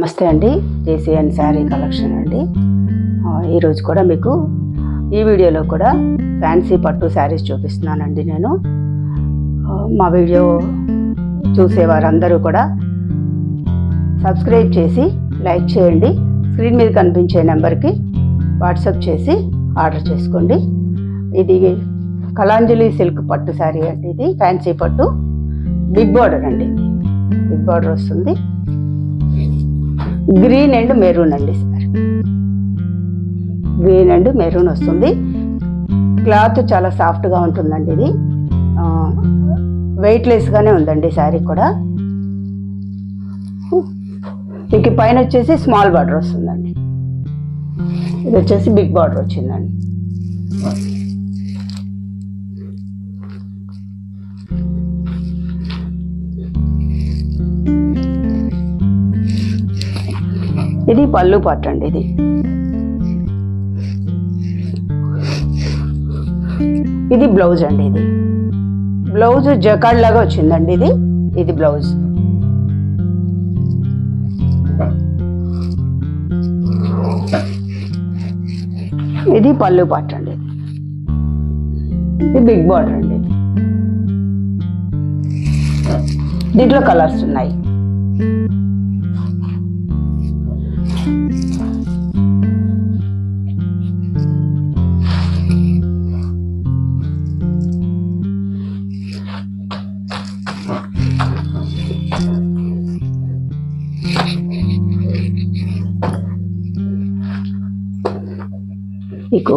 నమస్తే అండి. జేసీఎన్ శారీ కలెక్షన్ అండి. ఈరోజు కూడా మీకు ఈ వీడియోలో కూడా ఫ్యాన్సీ పట్టు శారీస్ చూపిస్తున్నానండి నేను. మా వీడియో చూసే వారందరూ కూడా సబ్స్క్రైబ్ చేసి లైక్ చేయండి. స్క్రీన్ మీద కనిపించే నెంబర్కి వాట్సాప్ చేసి ఆర్డర్ చేసుకోండి. ఇది కలాంజలి సిల్క్ పట్టు శారీ అండి ఇది. ఫ్యాన్సీ పట్టు. బిగ్ బార్డర్ అండి. బిగ్ బార్డర్ వస్తుంది. గ్రీన్ అండ్ మెరూన్ అండి సార్. గ్రీన్ అండ్ మెరూన్ వస్తుంది. క్లాత్ చాలా సాఫ్ట్గా ఉంటుందండి ఇది. వెయిట్లెస్గానే ఉందండి శారీ కూడా. మీకు పైన వచ్చేసి స్మాల్ బార్డర్ వస్తుందండి. ఇది వచ్చేసి బిగ్ బార్డర్ వచ్చిందండి. ఇది పళ్ళు పట్టు అండి ఇది. ఇది బ్లౌజ్ అండి ఇది. బ్లౌజ్ జకాడ్ లాగా వచ్చిందండి ఇది. ఇది బ్లౌజ్. ఇది పళ్ళు పట్టు అండి ఇది బిగ్ బార్డర్ అండి ఇది. దీంట్లో కలర్స్ ఉన్నాయి. మీకు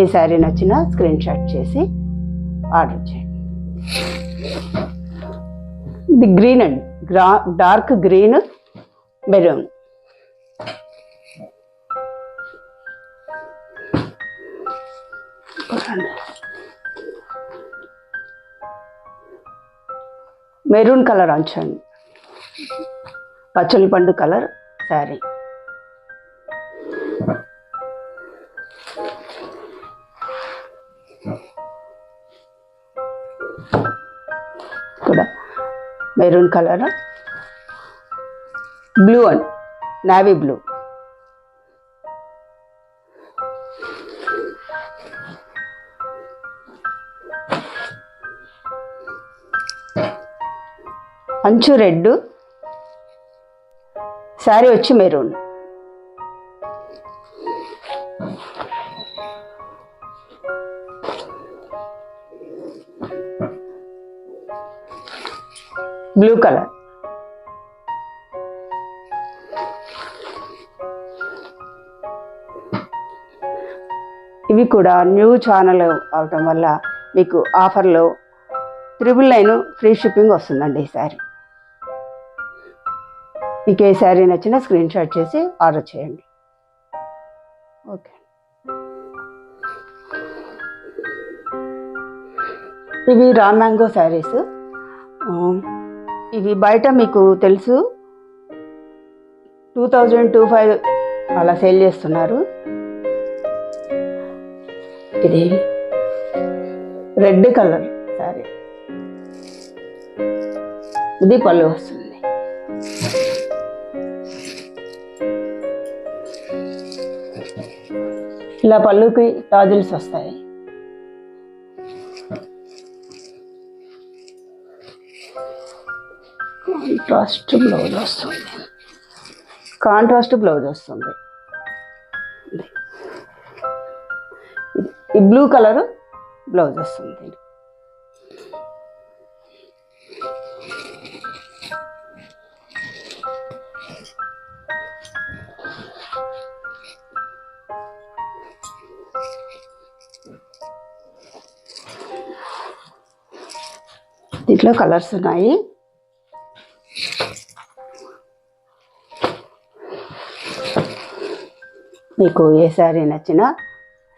ఏ శారీ నచ్చినా స్క్రీన్ షాట్ చేసి ఆర్డర్ చేయండి. ఇది గ్రీన్ అండి. గ్రా dark green maroon. Maroon colour అంచండి పచ్చలి పండు colour sari. Maroon colour? Blue and navy blue. అంచు రెడ్ శారీ వచ్చి మెరూన్. బ్లూ కలర్ ఇవి కూడా న్యూ ఛానల్ అవటం వల్ల మీకు ఆఫర్లో త్రిబుల్ నైన్ ఫ్రీ షిప్పింగ్ వస్తుందండి ఈ శారీ మీకు ఏ శారీ నచ్చినా స్క్రీన్ షాట్ చేసి ఆర్డర్ చేయండి. ఓకే ఇవి రా మ్యాంగో శారీస్ ఇవి బయట మీకు తెలుసు. టూ థౌజండ్ టూ ఫైవ్ అలా సేల్ చేస్తున్నారు. ఇది రెడ్ కలర్ సారీ. ఇది పళ్ళు వస్తుంది. ఇలా పళ్ళుకి టాజిల్స్ వస్తాయి. కాంట్రాస్ట్ బ్లౌజ్ వస్తుంది. కాంట్రాస్ట్ బ్లౌజ్ వస్తుంది. ఈ బ్లూ కలర్ బ్లౌజ్ వస్తుంది. దీంట్లో కలర్స్ ఉన్నాయి. మీకు ఏ శారీ నచ్చినా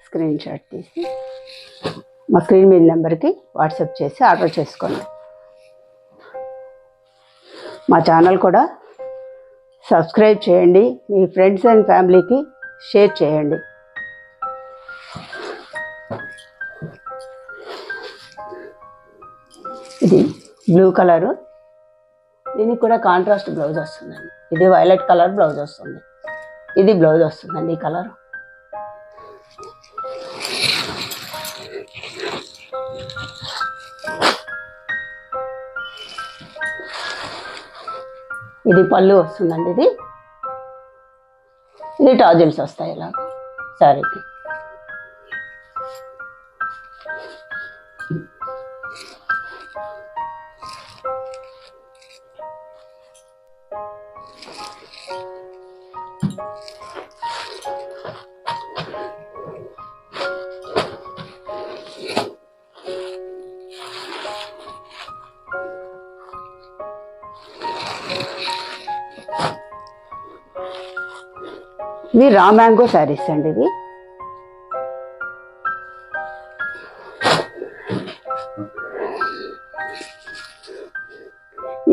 స్క్రీన్ షాట్ తీసి మా స్క్రీన్ మీద నెంబర్కి వాట్సాప్ చేసి ఆర్డర్ చేసుకోండి. మా ఛానల్ కూడా సబ్స్క్రైబ్ చేయండి మీ ఫ్రెండ్స్ అండ్ ఫ్యామిలీకి షేర్ చేయండి. ఇది బ్లూ కలరు దీనికి కూడా కాంట్రాస్ట్ బ్లౌజ్ వస్తుందండి. ఇది వైలెట్ కలర్ బ్లౌజ్ వస్తుంది. ఇది బ్లౌజ్ వస్తుందండి ఈ కలర్ ఇది పళ్ళు వస్తుందండి ఇది. ఇది టాజిల్స్ వస్తాయి ఇలా. సారీకి. ఇవి రా మ్యాంగో శారీస్ అండి ఇవి.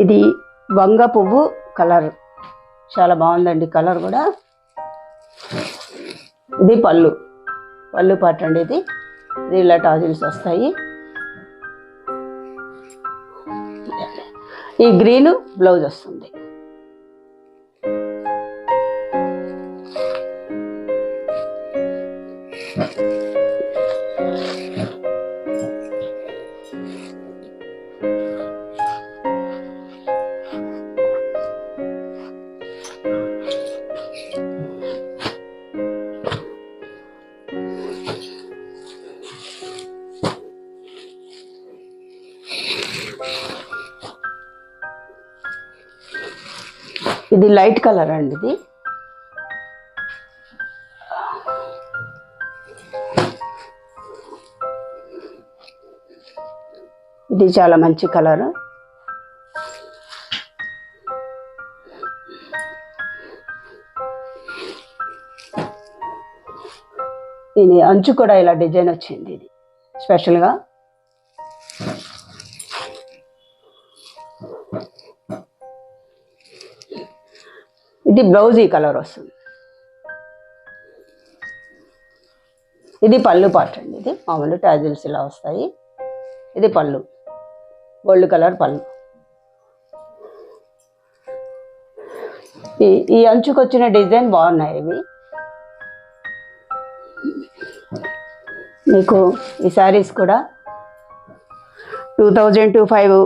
ఇది వంగ పువ్వు కలర్. చాలా బాగుందండి కలర్ కూడా. ఇది పళ్ళు. పళ్ళు పాట అండి ఇది. ఇది ఇలా టాజిల్స్ వస్తాయి. ఈ గ్రీన్ బ్లౌజ్ వస్తుంది. ఇది లైట్ కలర్ అండి ఇది. ఇది చాలా మంచి కలర్. ఇది అంచు కూడా ఇలా డిజైన్ వచ్చింది ఇది. స్పెషల్గా ఇది బ్లౌజ్ ఈ కలర్ వస్తుంది. ఇది పళ్ళు పార్ట్ అండి ఇది. మామూలు టాజిల్స్ ఇలా వస్తాయి. ఇది పళ్ళు. గోల్డ్ కలర్ పళ్ళు. ఈ ఈ అంచుకు వచ్చిన డిజైన్ బాగున్నాయి ఇవి. మీకు ఈ శారీస్ కూడా two thousand two five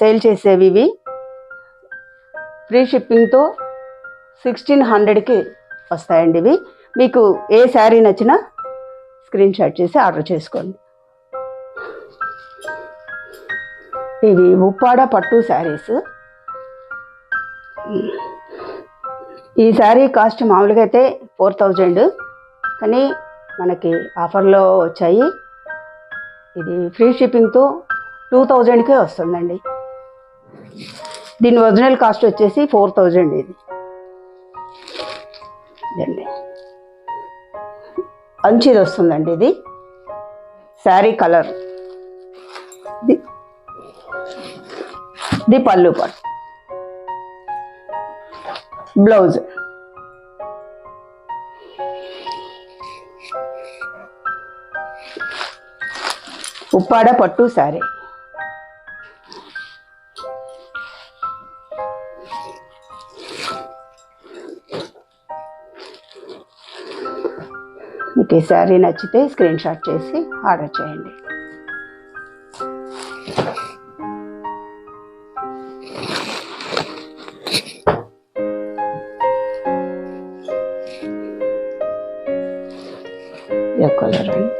sale చేసేవి ఇవి. ఫ్రీ షిప్పింగ్తో సిక్స్టీన్ హండ్రెడ్కి వస్తాయండి ఇవి. మీకు ఏ శారీ నచ్చినా స్క్రీన్ షాట్ చేసి ఆర్డర్ చేసుకోండి. ఇవి ఉప్పాడ పట్టు శారీస్. ఈ శారీ కాస్ట్ మామూలుగా అయితే ఫోర్ థౌజండ్. కానీ మనకి ఆఫర్లో వచ్చాయి. ఇది ఫ్రీ షిప్పింగ్తో టూ థౌజండ్కే వస్తుందండి. దీని ఒరిజినల్ కాస్ట్ వచ్చేసి ఫోర్ థౌజండ్ ఇది. ఇదండి. అంచిది వస్తుందండి ఇది. శారీ కలర్. ఇది. పళ్ళు పాటు బ్లౌజ్. ఉప్పాడ పట్టు శారీ. మీకు ఈ శారీ నచ్చితే స్క్రీన్ షాట్ చేసి ఆర్డర్ చేయండి. కలర్ అండి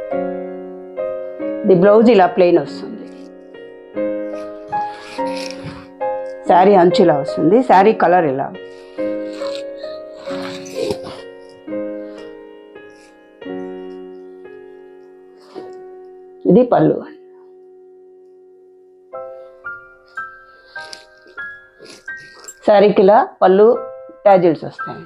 ఇది బ్లౌజ్ ఇలా ప్లెయిన్ వస్తుంది. శారీ అంచు ఇలా వస్తుంది. శారీ కలర్ ఇలా ఇది పళ్ళు. శారీకి ఇలా పళ్ళు ట్యాజిల్స్ వస్తాయి.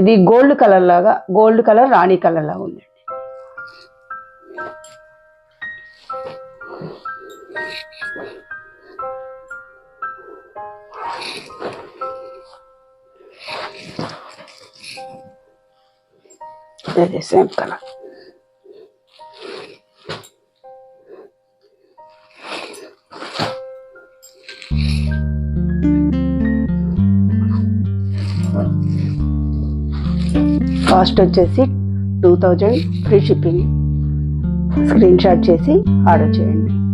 ఇది గోల్డ్ కలర్ లాగా గోల్డ్ కలర్ రాణి కలర్ లాగా ఉందండి. అదే సేమ్ కాస్ట్ వచ్చేసి two thousand free shipping screenshot చేసి ఆర్డర్ చేయండి.